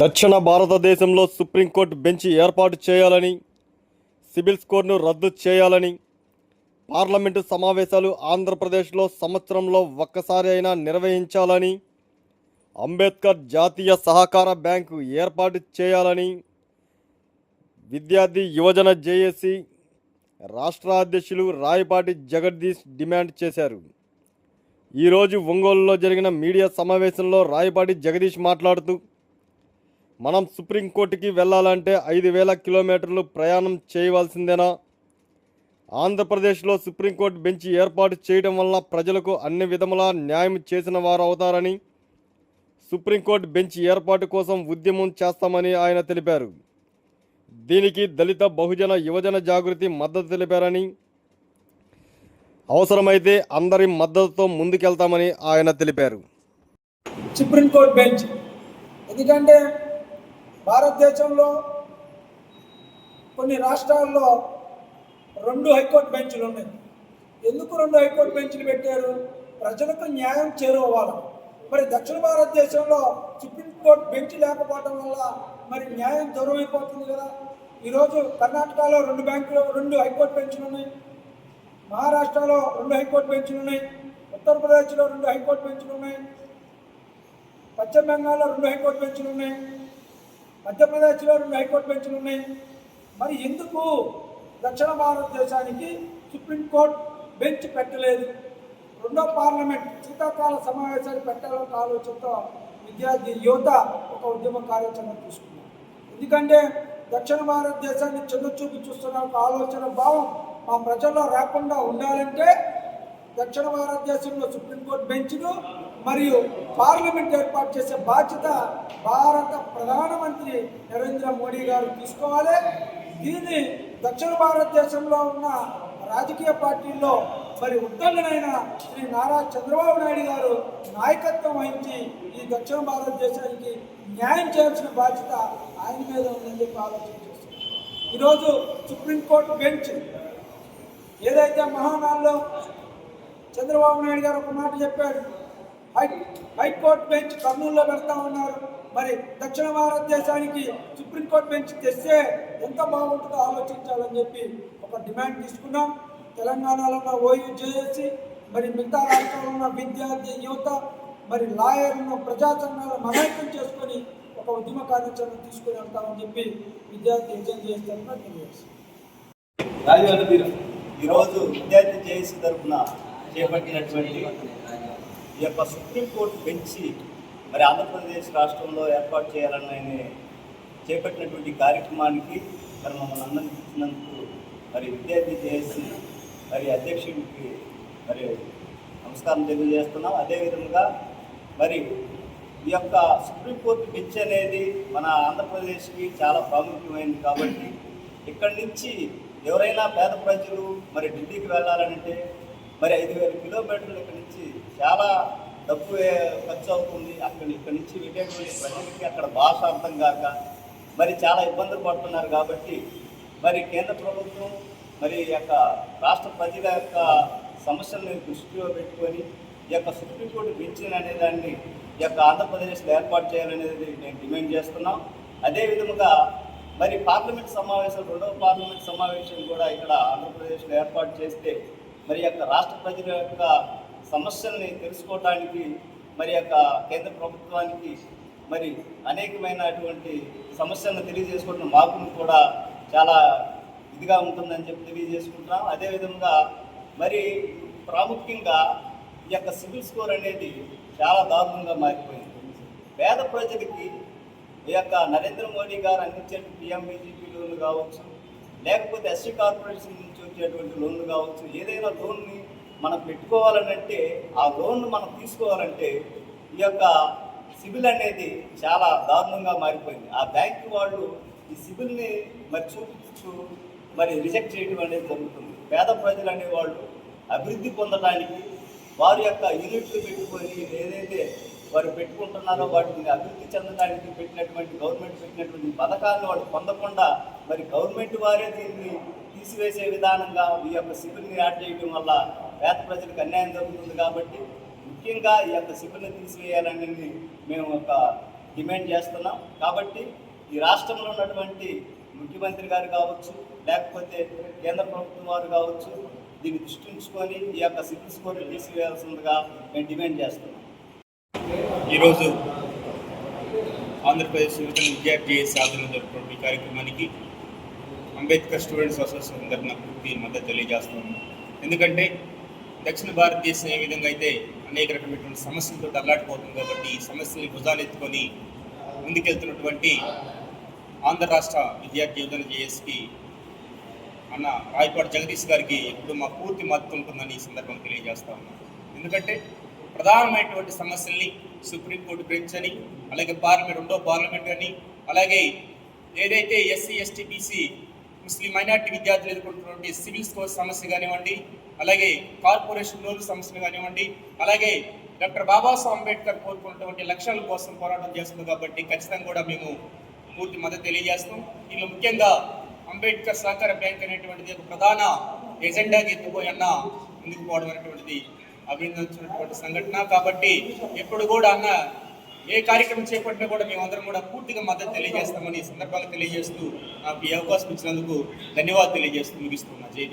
దక్షిణ భారతదేశంలో supreme court bench ఏర్పాటు చేయాలని సిబిల్ స్కోర్ను రద్దు చేయాలని పార్లమెంటు సమావేశాలు ఆంధ్రప్రదేశ్లో సంవత్సరంలో ఒక్కసారి అయినా నిర్వహించాలని అంబేద్కర్ జాతీయ సహకార బ్యాంకు ఏర్పాటు చేయాలని విద్యార్థి యువజన జేఏసీ రాష్ట్ర అధ్యక్షులు రాయపాటి జగదీష్ డిమాండ్ చేశారు. ఈరోజు ఒంగోలులో జరిగిన మీడియా సమావేశంలో రాయపాటి జగదీష్ మాట్లాడుతూ మనం సుప్రీంకోర్టుకి వెళ్ళాలంటే ఐదు వేల కిలోమీటర్లు ప్రయాణం చేయవలసిందేనా? ఆంధ్రప్రదేశ్లో సుప్రీంకోర్టు బెంచ్ ఏర్పాటు చేయడం వల్ల ప్రజలకు అన్ని విధములా న్యాయం చేసిన వారు అవుతారని సుప్రీంకోర్టు బెంచ్ ఏర్పాటు కోసం ఉద్యమం చేస్తామని ఆయన తెలిపారు. దీనికి దళిత బహుజన యువజన జాగృతి మద్దతు తెలిపారని అవసరమైతే అందరి మద్దతుతో ముందుకెళ్తామని ఆయన తెలిపారు. Supreme court bench. ఎందుకంటే భారతదేశంలో కొన్ని రాష్ట్రాల్లో రెండు హైకోర్టు బెంచ్లు ఉన్నాయి. ఎందుకు రెండు హైకోర్టు బెంచ్లు పెట్టారు? ప్రజలకు న్యాయం చేరువవ్వాలి. మరి దక్షిణ భారతదేశంలో సుప్రీంకోర్టు బెంచ్ లేకపోవడం వల్ల మరి న్యాయం దూరమైపోతుంది కదా? ఈరోజు కర్ణాటకలో రెండు బ్యాంకులు రెండు హైకోర్టు బెంచ్లు ఉన్నాయి. మహారాష్ట్రలో రెండు హైకోర్టు బెంచ్లు ఉన్నాయి. ఉత్తరప్రదేశ్లో రెండు హైకోర్టు బెంచ్లు ఉన్నాయి. పశ్చిమ బెంగాల్లో రెండు హైకోర్టు బెంచ్లు ఉన్నాయి. మధ్యప్రదేశ్లో రెండు హైకోర్టు బెంచ్లు ఉన్నాయి. మరి ఎందుకు దక్షిణ భారతదేశానికి సుప్రీంకోర్టు బెంచ్ పెట్టలేదు? రెండో పార్లమెంట్ శీతాకాల సమావేశాలు పెట్టాలన్న ఆలోచనతో విద్యార్థి యువత ఒక ఉద్యమ కార్యాచరణ తీసుకున్నారు ఎందుకంటే దక్షిణ భారతదేశాన్ని చిన్న చూస్తున్న ఒక ఆలోచన భావం మా ప్రజల్లో రాకుండా ఉండాలంటే దక్షిణ భారతదేశంలో సుప్రీంకోర్టు బెంచ్ను మరియు పార్లమెంట్ ఏర్పాటు చేసే బాధ్యత భారత ప్రధానమంత్రి నరేంద్ర మోడీ గారు తీసుకోవాలి. దీన్ని దక్షిణ భారతదేశంలో ఉన్న రాజకీయ పార్టీల్లో మరి ఉత్తంగనైన శ్రీ నారా చంద్రబాబు నాయుడు గారు నాయకత్వం వహించి ఈ దక్షిణ భారతదేశానికి న్యాయం చేయాల్సిన బాధ్యత ఆయన మీద ఉందని చెప్పి ఆలోచన చేస్తున్నారు ఈరోజు సుప్రీంకోర్టు బెంచ్ ఏదైతే మహానాల్లో చంద్రబాబు నాయుడు గారు ఒక మాట చెప్పాడు హై హైకోర్టు బెంచ్ కర్నూలులో పెడతా ఉన్నారు. మరి దక్షిణ భారతదేశానికి సుప్రీంకోర్టు బెంచ్ తెస్తే ఎంత బాగుంటుందో ఆలోచించాలని చెప్పి ఒక డిమాండ్ తీసుకున్నాం. తెలంగాణలో ఉన్న ఓయూ జేఏసీ మరి మిగతా రాష్ట్రాల్లో ఉన్న విద్యార్థి యువత మరి లాయర్లను ప్రజా సంఘాలను మమేకం చేసుకొని ఒక ఉద్యమ కార్యాచరణ తీసుకుని వెళ్తామని చెప్పి విద్యార్థి ఎంజాయ్ చేస్తారని తెలియజేస్తాం ఈరోజు విద్యార్థి జేఏసీ తరఫున చేపట్టినటువంటి ఈ యొక్క సుప్రీంకోర్టు బెంచి మరి ఆంధ్రప్రదేశ్ రాష్ట్రంలో ఏర్పాటు చేయాలని చేపట్టినటువంటి కార్యక్రమానికి మరి మమ్మల్ని అందరినీ మరి విద్యార్థి చేసి మరి అధ్యక్షుడికి మరి నమస్కారం తెలియజేస్తున్నాం. అదేవిధంగా మరి ఈ యొక్క సుప్రీంకోర్టు బెంచ్ అనేది మన ఆంధ్రప్రదేశ్కి చాలా ప్రాముఖ్యమైనది కాబట్టి ఇక్కడి నుంచి ఎవరైనా పేద ప్రజలు మరి ఢిల్లీకి వెళ్ళాలంటే మరి ఐదు వేల కిలోమీటర్లు ఇక్కడి నుంచి చాలా డబ్బు ఖర్చు అవుతుంది. అక్కడ ఇక్కడి నుంచి వెళ్ళేటువంటి ప్రజలకి అక్కడ భాష అర్థం కాక మరి చాలా ఇబ్బందులు పడుతున్నారు కాబట్టి మరి కేంద్ర ప్రభుత్వం మరి ఈ యొక్క రాష్ట్ర ప్రజల యొక్క సమస్యలను దృష్టిలో పెట్టుకొని ఈ యొక్క సుప్రీంకోర్టు బెంచ్ అనే దాన్ని ఈ యొక్క ఆంధ్రప్రదేశ్లో ఏర్పాటు చేయాలనేది నేను డిమాండ్ చేస్తున్నాం. అదేవిధముగా మరి పార్లమెంట్ సమావేశం రెండవ పార్లమెంట్ సమావేశం కూడా ఇక్కడ ఆంధ్రప్రదేశ్లో ఏర్పాటు చేస్తే మరి యొక్క రాష్ట్ర ప్రజల యొక్క సమస్యల్ని తెలుసుకోవటానికి మరి యొక్క కేంద్ర ప్రభుత్వానికి మరి అనేకమైనటువంటి సమస్యలను తెలియజేసుకోవడం మాకు కూడా చాలా ఇదిగా ఉంటుందని చెప్పి తెలియజేసుకుంటున్నాం. అదేవిధంగా మరి ప్రాముఖ్యంగా ఈ యొక్క సివిల్ స్కోర్ అనేది చాలా దారుణంగా మారిపోయింది. పేద ప్రజలకి ఈ యొక్క నరేంద్ర మోడీ గారు అందించే పిఎంబీజీపీ లోన్లు కావచ్చు లేకపోతే ఎస్సీ కార్పొరేషన్ నుంచి వచ్చేటువంటి లోన్లు కావచ్చు ఏదైనా లోన్ని మనం పెట్టుకోవాలనంటే ఆ లోన్ మనం తీసుకోవాలంటే ఈ యొక్క సిబిల్ అనేది చాలా దారుణంగా మారిపోయింది. ఆ బ్యాంక్ వాళ్ళు ఈ సిబిల్ని మరి చూపించు మరి రిజెక్ట్ చేయడం అనేది జరుగుతుంది. పేద ప్రజలు అనేవాళ్ళు అభివృద్ధి పొందడానికి వారి యొక్క యూనిట్లు పెట్టుకొని ఏదైతే వారు పెట్టుకుంటున్నారో వాటిని అభివృద్ధి చెందడానికి పెట్టినటువంటి గవర్నమెంట్ పెట్టినటువంటి పథకాలను వాళ్ళు పొందకుండా మరి గవర్నమెంట్ వారే దీన్ని తీసివేసే విధానంగా ఈ యొక్క సిబిల్ని యాడ్ చేయడం వల్ల పేద ప్రజలకు అన్యాయం జరుగుతుంది కాబట్టి ముఖ్యంగా ఈ యొక్క సిబిల్ని తీసివేయాలనేది మేము ఒక డిమాండ్ చేస్తున్నాం. కాబట్టి ఈ రాష్ట్రంలో ఉన్నటువంటి ముఖ్యమంత్రి గారు కావచ్చు లేకపోతే కేంద్ర ప్రభుత్వం వారు కావచ్చు దీన్ని దృష్టించుకొని ఈ యొక్క సిబిల్ స్కోర్ తీసివేయాల్సిందిగా మేము డిమాండ్ చేస్తున్నాం. ఈరోజు ఆంధ్రప్రదేశ్ యువజన విద్యార్థి సాధన జరుపుకున్న ఈ కార్యక్రమానికి అంబేద్కర్ స్టూడెంట్స్ అసోసియేషన్ తరఫున పూర్తి మద్దతు తెలియజేస్తున్నాము ఎందుకంటే దక్షిణ భారతదేశం ఏ విధంగా అయితే అనేక రకమైనటువంటి సమస్యలతో అల్లాడిపోతుంది కాబట్టి ఈ సమస్యల్ని భుజాలెత్తుకొని ముందుకెళ్తున్నటువంటి ఆంధ్ర రాష్ట్ర విద్యార్థి యువజన జేఎస్కి అన్న రాయపాటి జగదీష్ గారికి ఇప్పుడు మా పూర్తి మద్దతు ఉంటుందని ఈ సందర్భంగా తెలియజేస్తా ఉన్నాను ఎందుకంటే ప్రధానమైనటువంటి సమస్యల్ని సుప్రీంకోర్టు బెంచ్ అని అలాగే పార్లమెంట్ రెండో పార్లమెంట్ అని అలాగే ఏదైతే SC ST BC Muslim minority విద్యార్థులు ఎదుర్కొంటున్నటువంటి సివిల్ స్కోర్ సమస్య కానివ్వండి అలాగే కార్పొరేషన్ లోన్ సమస్యలు కానివ్వండి అలాగే డాక్టర్ బాబాసాహెబ్ అంబేద్కర్ కోరుకున్నటువంటి లక్ష్యాల కోసం పోరాటం చేస్తుంది కాబట్టి ఖచ్చితంగా కూడా మేము పూర్తి మద్దతు తెలియజేస్తాం. ఇందులో ముఖ్యంగా అంబేద్కర్ సహకార బ్యాంక్ అనేటువంటిది ఒక ప్రధాన ఎజెండాగా ఎత్తుపోయన్న ముందుకు పోవడం అనేటువంటిది అభినందించినటువంటి సంఘటన. కాబట్టి ఎప్పుడు కూడా అన్న ఏ కార్యక్రమం చేపట్టినా కూడా మేమందరం కూడా పూర్తిగా మద్దతు తెలియజేస్తామని ఈ సందర్భంగా తెలియజేస్తూ నాకు ఈ అవకాశం ఇచ్చినందుకు ధన్యవాదాలు తెలియజేస్తూ ముగిస్తున్నా జై